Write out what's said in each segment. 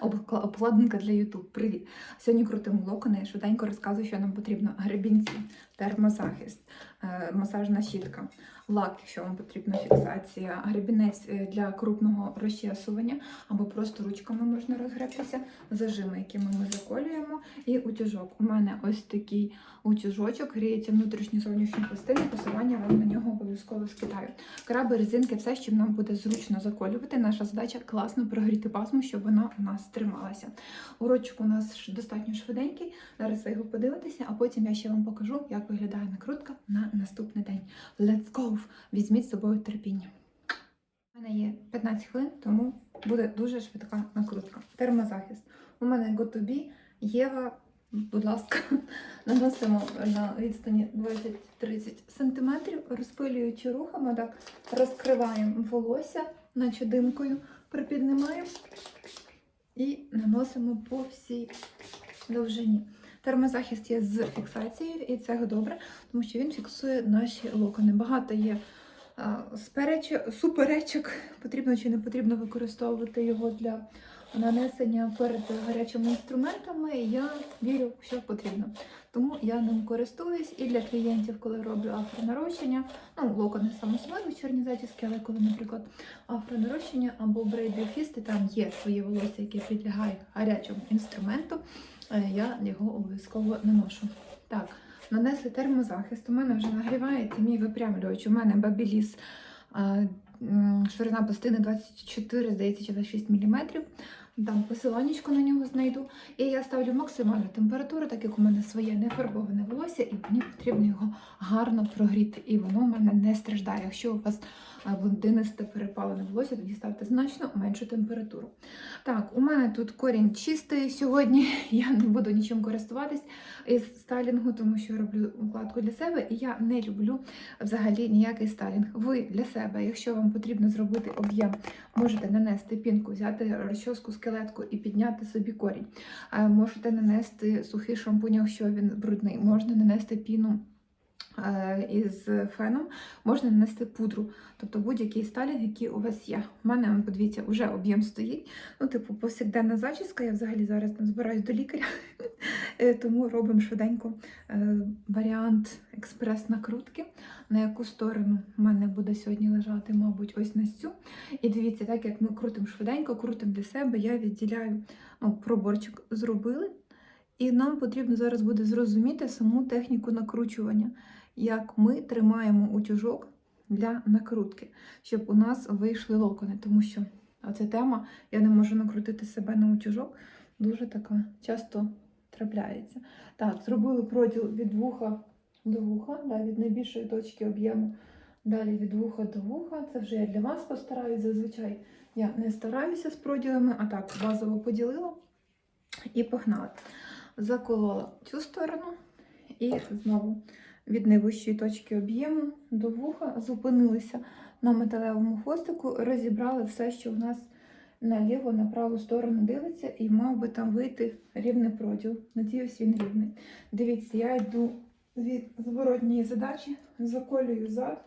Обкла- Обкладинка для YouTube. Привіт! Сьогодні крутимо локони. Швиденько розказую, що нам потрібно. Гребінці, термозахист, е, масажна щітка, лак, якщо вам потрібна фіксація, гребінець е, для крупного розчесування або просто ручками можна розгребтися, зажими, якими ми заколюємо, і утюжок. У мене ось такий утюжочок, гріється внутрішні зовнішні пластини, посилання вам на нього обов'язково скидаю. Краби, резинки, все, з чим нам буде зручно заколювати. Наша задача класно прогріти пасму, щоб вона у нас трималася. Урочок у нас достатньо швиденький. Зараз ви його подивитеся, а потім я ще вам покажу, як виглядає накрутка на наступний день. Let's go! Візьміть з собою терпіння. У мене є 15 хвилин, тому буде дуже швидка накрутка. Термозахист. У мене Готубі, Єва, будь ласка, наносимо на відстані 20-30 см, розпилюючи рухами, так розкриваємо волосся, наче димкою, припіднімаємо і наносимо по всій довжині. Термозахист є з фіксацією, і це добре, тому що він фіксує наші локони. Багато є суперечок, потрібно чи не потрібно використовувати його для нанесення перед гарячими інструментами. Я вірю, що потрібно. Тому я ним користуюсь і для клієнтів, коли роблю афронарощення, ну, локони саме собою вечірні зачіски, але коли, наприклад, афронарощення або брейд-фісти, там є своє волосся, яке підлягає гарячому інструменту, е, я його обов'язково наношу. Так, нанесли термозахист. У мене вже нагрівається мій випрямлювач. У мене бабіліс ширина пластини 24, здається, чи 26 мм. Там посиланнячко на нього знайду. І я ставлю максимальну температуру, так як у мене своє нефарбоване волосся, і мені потрібно його гарно прогріти. І воно в мене не страждає. Якщо у вас е, блондинисте перепалене волосся, тоді ставте значно меншу температуру. Так, у мене тут корінь чистий сьогодні. Я не буду нічим користуватись із стайлінгу, тому що я роблю укладку для себе, і я не люблю взагалі ніякий стайлінг. Ви для себе, якщо вам потрібно зробити об'єм, можете нанести пінку, взяти розчоску скелетку і підняти собі корінь. Е, Можете нанести сухий шампунь, якщо він брудний, можна нанести піну. Е, Із феном можна нанести пудру, тобто будь-який стайлінг, який у вас є. У мене, подивіться, вже об'єм стоїть. Ну, типу, повсякденна зачіска. Я взагалі зараз не збираюсь до лікаря, Е, тому робимо швиденько е, варіант експрес-накрутки. На яку сторону в мене буде сьогодні лежати, мабуть, ось на цю. І дивіться, так як ми крутимо швиденько, крутимо для себе, я відділяю ну, проборчик зробили. І нам потрібно зараз буде зрозуміти саму техніку накручування, як ми тримаємо утюжок для накрутки, щоб у нас вийшли локони. Тому що ця тема, я не можу накрутити себе на утюжок, дуже така часто трапляється. Так, зробили проділ від вуха до вуха, да, від найбільшої точки об'єму. Далі від вуха до вуха. Це вже я для вас постараюсь. Зазвичай я не стараюся з проділами, а так базово поділила і погнали. Заколола цю сторону і знову від найвищої точки об'єму до вуха зупинилися на металевому хвостику, розібрали все, що у нас наліво, на праву сторону дивиться, і мав би там вийти рівний проділ. Надіюсь, він рівний. Дивіться, я йду від зворотньої задачі, заколюю зад,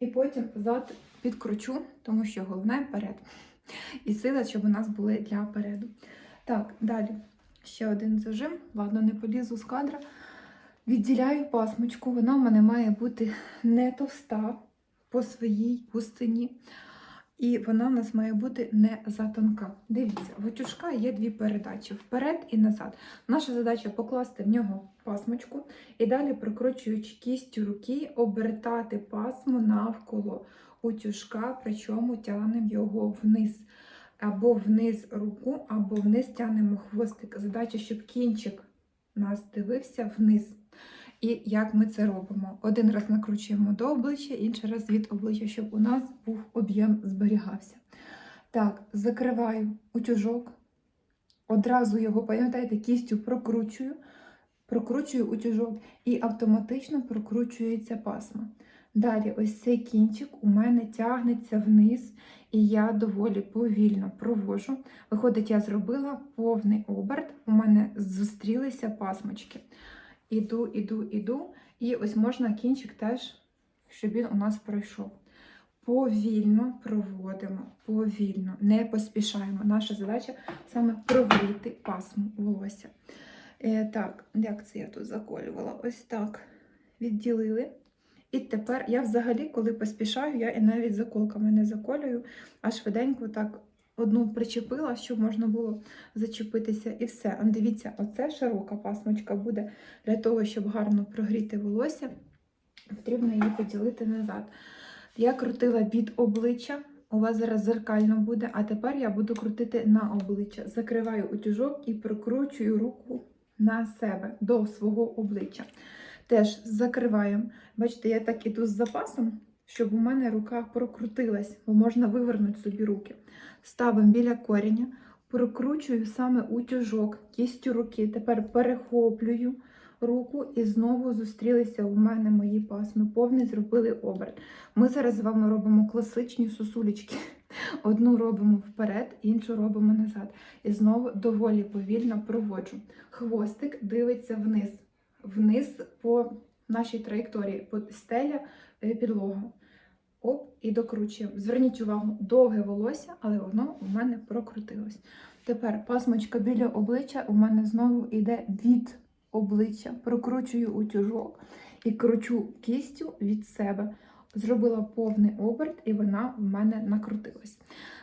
і потім зад підкручу, тому що головне перед. І сила, щоб у нас були для переду. Так, далі. Ще один зажим. Ладно, не полізу з кадра. Відділяю пасмочку. Вона в мене має бути не товста по своїй густині. І вона в нас має бути не затонка. Дивіться, в утюжка є дві передачі: вперед і назад. Наша задача покласти в нього пасмочку і далі, прикручуючи кістю руки, обертати пасму навколо утюжка, причому тягнемо його вниз. Або вниз руку, або вниз тягнемо хвостик. Задача, щоб кінчик нас дивився вниз. І як ми це робимо? Один раз накручуємо до обличчя, інший раз від обличчя, щоб у нас був об'єм зберігався. Так, закриваю утюжок, одразу його, пам'ятаєте, кістю прокручую, прокручую утюжок і автоматично прокручується пасма. Далі, ось цей кінчик у мене тягнеться вниз, і я доволі повільно провожу. Виходить, я зробила повний оберт, у мене зустрілися пасмочки. Іду, іду, іду. І ось можна кінчик теж, щоб він у нас пройшов. повільно проводимо, повільно, не поспішаємо. Наша задача саме прогріти пасму волосся. Е, так, як це я тут заколювала? Ось так. Відділили. І тепер я взагалі, коли поспішаю, я і навіть заколками не заколюю, а швиденько так одну причепила, щоб можна було зачепитися, і все. А дивіться, оце широка пасмочка буде для того, щоб гарно прогріти волосся. Потрібно її поділити назад. Я крутила від обличчя, у вас зараз зеркально буде, а тепер я буду крутити на обличчя. Закриваю утюжок і прокручую руку на себе до свого обличчя. Теж закриваємо. Бачите, я так іду з запасом, щоб у мене рука прокрутилась, бо можна вивернути собі руки. Ставимо біля коріння, прокручую саме утюжок кістю руки. Тепер перехоплюю руку і знову зустрілися у мене мої пасми. Повний зробили оберт. Ми зараз з вами робимо класичні сосулечки. Одну робимо вперед, іншу робимо назад. І знову доволі повільно проводжу. Хвостик дивиться вниз, вниз по нашій траєкторії, по стеля, е, підлога. Оп, і докручуємо. Зверніть увагу, довге волосся, але воно у мене прокрутилось. Тепер пасмочка біля обличчя у мене знову йде від обличчя. Прокручую утюжок і кручу кістю від себе. Зробила повний оберт, і вона в мене накрутилась.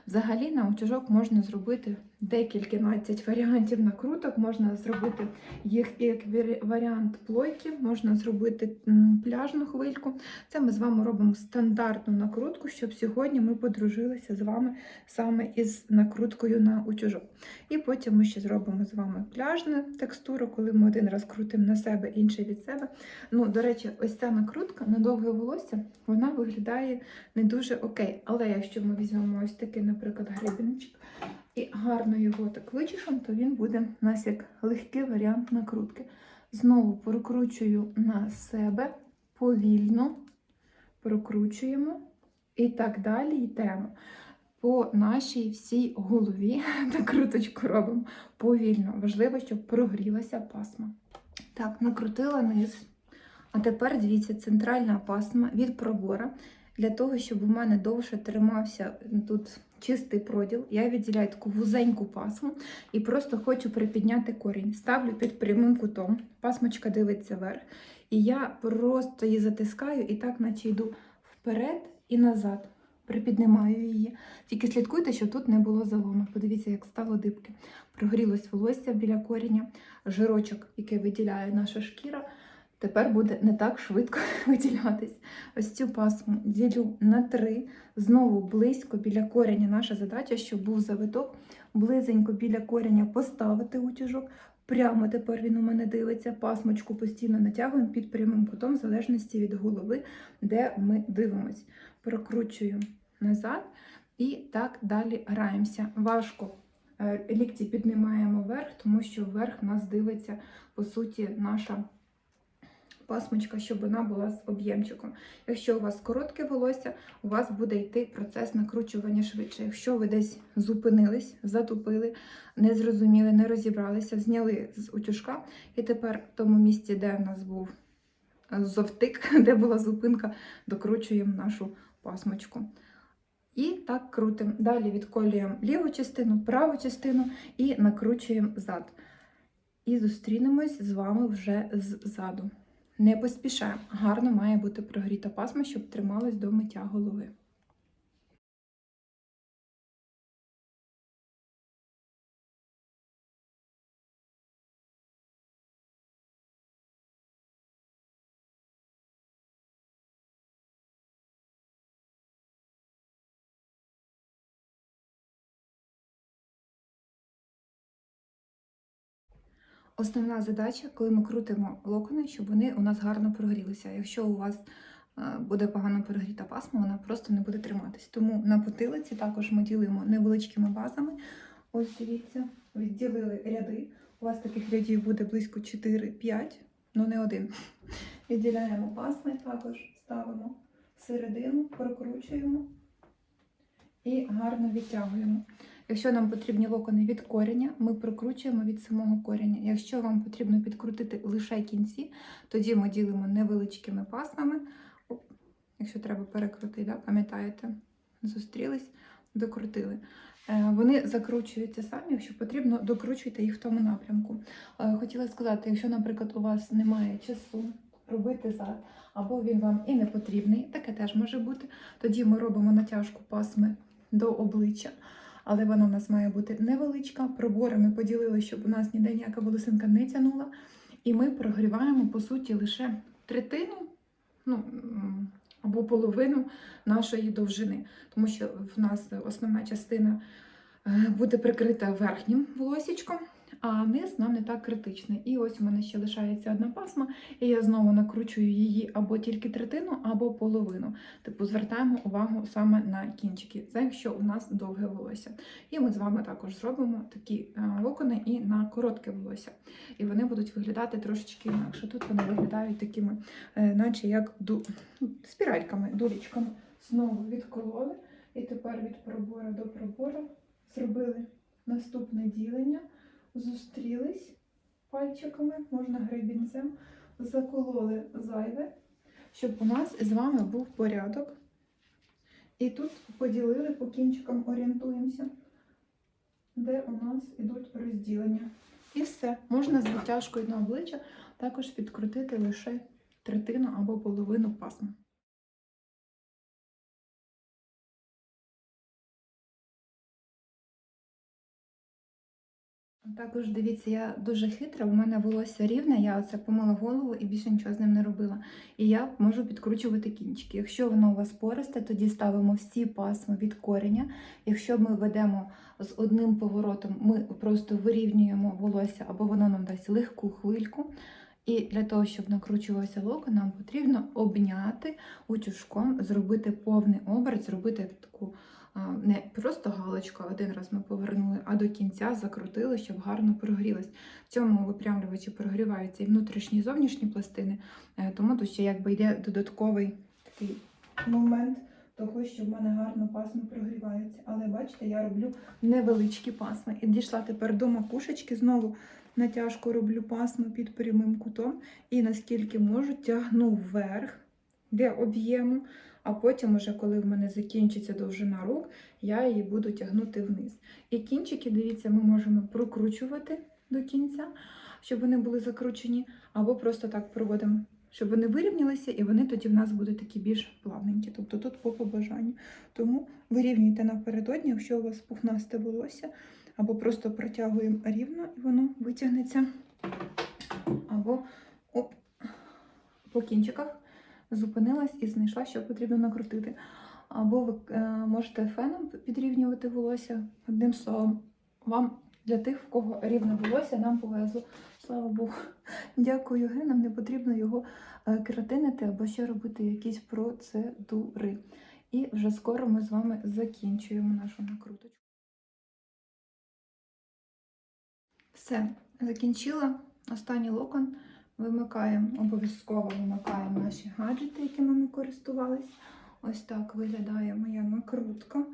Взагалі на утюжок можна зробити декільканадцять варіантів накруток, можна зробити їх як варіант плойки, можна зробити пляжну хвильку. Це ми з вами робимо стандартну накрутку, щоб сьогодні ми подружилися з вами саме із накруткою на утюжок. І потім ми ще зробимо з вами пляжну текстуру, коли ми один раз крутимо на себе, інший від себе. Ну, до речі, ось ця накрутка на довге волосся, вона виглядає не дуже окей. Але якщо ми візьмемо ось такий, наприклад, гребінчик і гарно його так вичешемо, то він буде у нас як легкий варіант накрутки. Знову прокручую на себе повільно, прокручуємо і так далі йдемо. По нашій всій голові накруточку робимо повільно. Важливо, щоб прогрілася пасма. Так, накрутила низ. А тепер дивіться, центральна пасма від пробора. Для того, щоб у мене довше тримався тут чистий проділ, я відділяю таку вузеньку пасму і просто хочу припідняти корінь. Ставлю під прямим кутом, пасмочка дивиться вверх. І я просто її затискаю і так, наче йду вперед і назад. Припіднімаю її. Тільки слідкуйте, щоб тут не було залому. Подивіться, як стало дибки. Прогрілось волосся біля коріння, жирочок, який виділяє наша шкіра, тепер буде не так швидко виділятись. Ось цю пасму ділю на три. Знову близько біля кореня. Наша задача, щоб був завиток, близенько біля кореня поставити утюжок. Прямо тепер він у мене дивиться, пасмочку постійно натягуємо під прямим кутом, в залежності від голови, де ми дивимось. Прокручую назад і так далі граємося. Важко е, лікті піднімаємо вверх, тому що вверх нас дивиться, по суті, наша пасмочка, щоб вона була з об'ємчиком. Якщо у вас коротке волосся, у вас буде йти процес накручування швидше. Якщо ви десь зупинились, затупили, не зрозуміли, не розібралися, зняли з утюжка, і тепер в тому місці, де в нас був е, зовтик, де була зупинка, докручуємо нашу пасмочку. І так крутимо. Далі відколюємо ліву частину, праву частину і накручуємо зад. І зустрінемось з вами вже ззаду. Не поспішаємо. Гарно має бути прогріта пасма, щоб трималась до миття голови. Основна задача, коли ми крутимо локони, щоб вони у нас гарно прогрілися. Якщо у вас е, буде погано прогріта пасма, вона просто не буде триматись. Тому на потилиці також ми ділимо невеличкими базами. Ось дивіться, відділили ряди. У вас таких рядів буде близько 4-5, ну не один. Відділяємо пасми, також ставимо всередину, прокручуємо і гарно відтягуємо. Якщо нам потрібні локони від корення, ми прокручуємо від самого корення. Якщо вам потрібно підкрутити лише кінці, тоді ми ділимо невеличкими пасмами, оп, якщо треба перекрутити, да? пам'ятаєте? Зустрілись, докрутили. Е, Вони закручуються самі, якщо потрібно, докручуйте їх в тому напрямку. Е, Хотіла сказати, якщо, наприклад, у вас немає часу робити зад, або він вам і не потрібний, таке теж може бути. Тоді ми робимо натяжку пасми до обличчя, але вона у нас має бути невеличка. Пробори ми поділили, щоб у нас ніде ніяка волосинка не тянула. І ми прогріваємо, по суті, лише третину ну, або половину нашої довжини, тому що в нас основна частина е, буде прикрита верхнім волосічком, а низ нам не так критичний. І ось у мене ще лишається одна пасма, і я знову накручую її або тільки третину, або половину. Типу, звертаємо увагу саме на кінчики, це якщо у нас довге волосся. І ми з вами також зробимо такі е, локони і на коротке волосся. І вони будуть виглядати трошечки інакше. Тут вони виглядають такими, е, наче як ду... спіральками, дулічками. Знову відкололи. І тепер від пробора до пробора зробили наступне ділення, зустрілись пальчиками, можна гребінцем, закололи зайве, щоб у нас з вами був порядок. І тут поділили по кінчикам, орієнтуємося, де у нас ідуть розділення. І все. Можна з витяжкою на обличчя також підкрутити лише третину або половину пасма. Також дивіться, я дуже хитра, у мене волосся рівне, я оце помила голову і більше нічого з ним не робила. І я можу підкручувати кінчики. Якщо воно у вас пористе, тоді ставимо всі пасми від кореня. Якщо ми ведемо з одним поворотом, ми просто вирівнюємо волосся або воно нам дасть легку хвильку. І для того, щоб накручувався локон, нам потрібно обняти утюжком, зробити повний оберт, зробити таку не просто галочку, один раз ми повернули, а до кінця закрутили, щоб гарно прогрілось. В цьому випрямлювачі прогріваються і внутрішні, і зовнішні пластини, е, тому тут ще якби йде додатковий такий момент того, що в мене гарно пасми прогріваються. Але бачите, я роблю невеличкі пасми. І дійшла тепер до макушечки, знову натяжку роблю пасми під прямим кутом, і наскільки можу, тягну вверх для об'єму. А потім, уже коли в мене закінчиться довжина рук, я її буду тягнути вниз. І кінчики, дивіться, ми можемо прокручувати до кінця, щоб вони були закручені, або просто так проводимо, щоб вони вирівнялися, і вони тоді в нас будуть такі більш плавненькі. Тобто тут по побажанню. Тому вирівнюйте напередодні, якщо у вас пухнасте волосся, або просто протягуємо рівно, і воно витягнеться. Або оп, по кінчиках зупинилась і знайшла, що потрібно накрутити. Або ви е, можете феном підрівнювати волосся. Одним словом, вам для тих, в кого рівне волосся, нам повезло. Слава Богу. Дякую, Ге, нам не потрібно його е, кератинити або ще робити якісь процедури. І вже скоро ми з вами закінчуємо нашу накруточку. Все, закінчила. Останній локон. Вимикаємо, обов'язково вимикаємо наші гаджети, якими ми користувались. Ось так виглядає моя накрутка.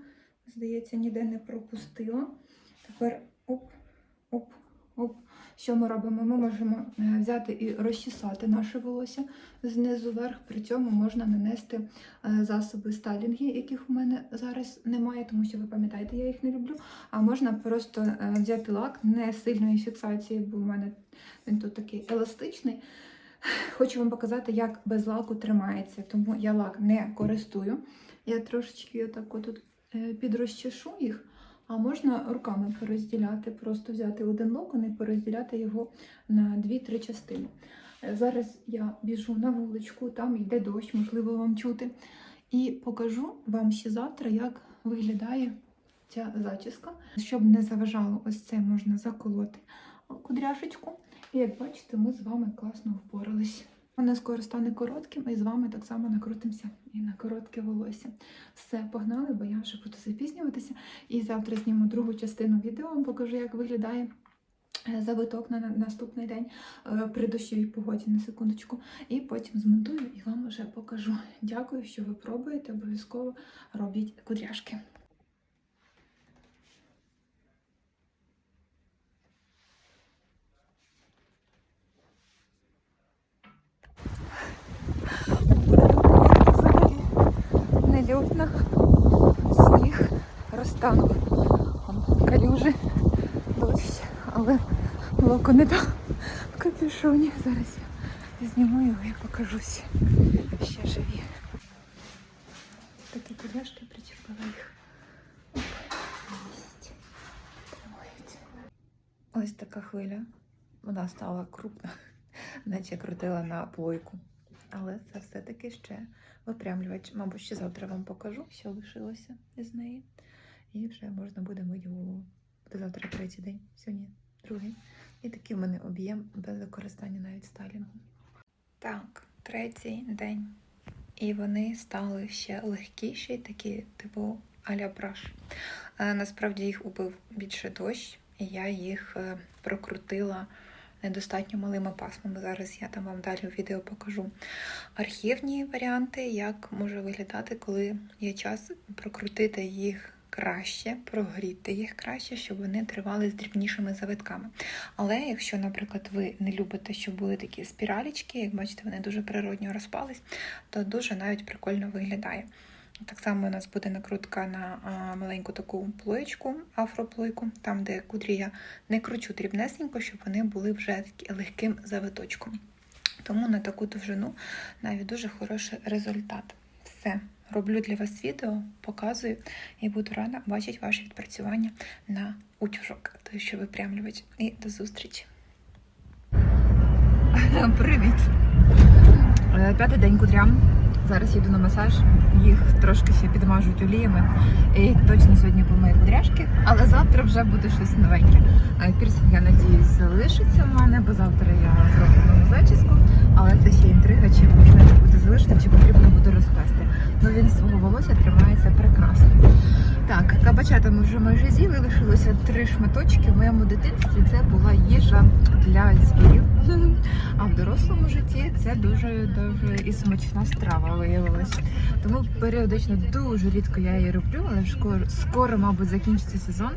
Здається, ніде не пропустила. Тепер оп, оп, оп. Що ми робимо? Ми можемо е, взяти і розчесати наше волосся знизу вверх. При цьому можна нанести е, засоби стайлінги, яких у мене зараз немає, тому що ви пам'ятаєте, я їх не люблю. А можна просто е, взяти лак не сильної фіксації, бо в мене він тут такий еластичний. Хочу вам показати, як без лаку тримається, тому я лак не користую. Я трошечки отак отут е, підрозчешу їх, а можна руками порозділяти, просто взяти один локон і порозділяти його на 2-3 частини. Е, Зараз я біжу на вуличку, там йде дощ, можливо, вам чути. І покажу вам ще завтра, як виглядає ця зачіска. Щоб не заважало, ось це можна заколоти кудряшечку. І як бачите, ми з вами класно впорались. Воно скоро стане коротким, і з вами так само накрутимося і на коротке волосся. Все, погнали, бо я вже буду запізнюватися. І завтра зніму другу частину відео, покажу, як виглядає е, завиток на на- наступний день е, при дощовій погоді на секундочку. І потім змонтую і вам вже покажу. Дякую, що ви пробуєте. Обов'язково робіть кудряшки. Взагалі абсолютно. Сніг розтанув. Калюжі, дощ, але молоко не дав в капюшоні. Зараз я зніму його і покажусь. Ще живі. Такі куляшки причепила їх. Ось така хвиля. Вона стала крупна, наче крутила на плойку. Але це все-таки ще випрямлювач. Мабуть, ще завтра вам покажу, що лишилося із неї. І вже можна буде мити голову. Буде завтра третій день, сьогодні другий. І такий в мене об'єм без використання навіть стайлінгу. Так, третій день. І вони стали ще легкіші, такі, типу, аля браш. Е, Насправді їх убив більше дощ, і я їх е, прокрутила недостатньо малими пасмами. Зараз я там вам далі у відео покажу архівні варіанти, як може виглядати, коли є час прокрутити їх краще, прогріти їх краще, щоб вони тривали з дрібнішими завитками. Але якщо, наприклад, ви не любите, щоб були такі спіралічки, як бачите, вони дуже природньо розпались, то дуже навіть прикольно виглядає. Так само у нас буде накрутка на маленьку таку плоєчку, афроплойку, там, де кудрі я не кручу дрібнесенько, щоб вони були вже легким завиточком. Тому на таку довжину навіть дуже хороший результат. Все, роблю для вас відео, показую і буду рада бачити ваші відпрацювання на утюжок, той що випрямлювач. І до зустрічі. Привіт! Е, П'ятий день кудрям. Зараз їду на масаж. Їх трошки ще підмажуть оліями. І точно сьогодні помию кудряшки, але завтра вже буде щось новеньке. Пірсинг, я надіюсь, залишиться в мене, бо завтра я зроблю нову зачіску. Але це ще інтрига, чи можна буде залишити, чи потрібно буде розпасти. Ну він свого волосся тримається. Так, кабачата ми вже майже з'їли, лишилося три шматочки. В моєму дитинстві це була їжа для звірів. А в дорослому житті це дуже дуже і смачна страва виявилась. Тому періодично дуже рідко я її роблю, але скоро, скоро мабуть, закінчиться сезон,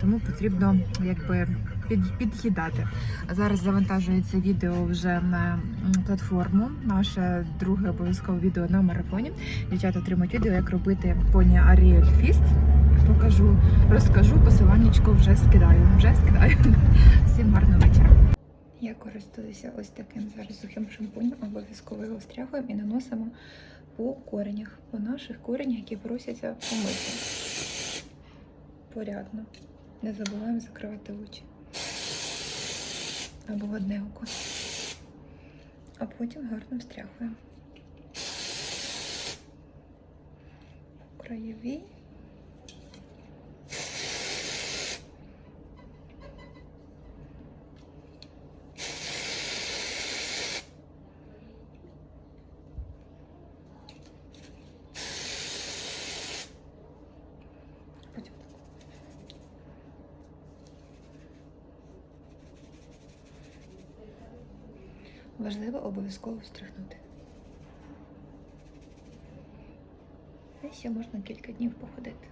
тому потрібно якби під, під'їдати. Зараз завантажується відео вже на платформу. Наше друге обов'язкове відео на марафоні. Дівчата отримують відео, як робити поні Аріель Фіст. Покажу, розкажу, посиланнячко вже скидаю. Вже скидаю. Всім гарного вечора. Я користуюся ось таким зараз сухим шампунем, обов'язково його стряхуємо і наносимо по коренях, по наших коренях, які просяться помити. Порядно. Не забуваємо закривати очі. Або в одне око. А потім гарно встряхуємо. Краєві. Важливо обов'язково встряхнути. Ще можна кілька днів походити.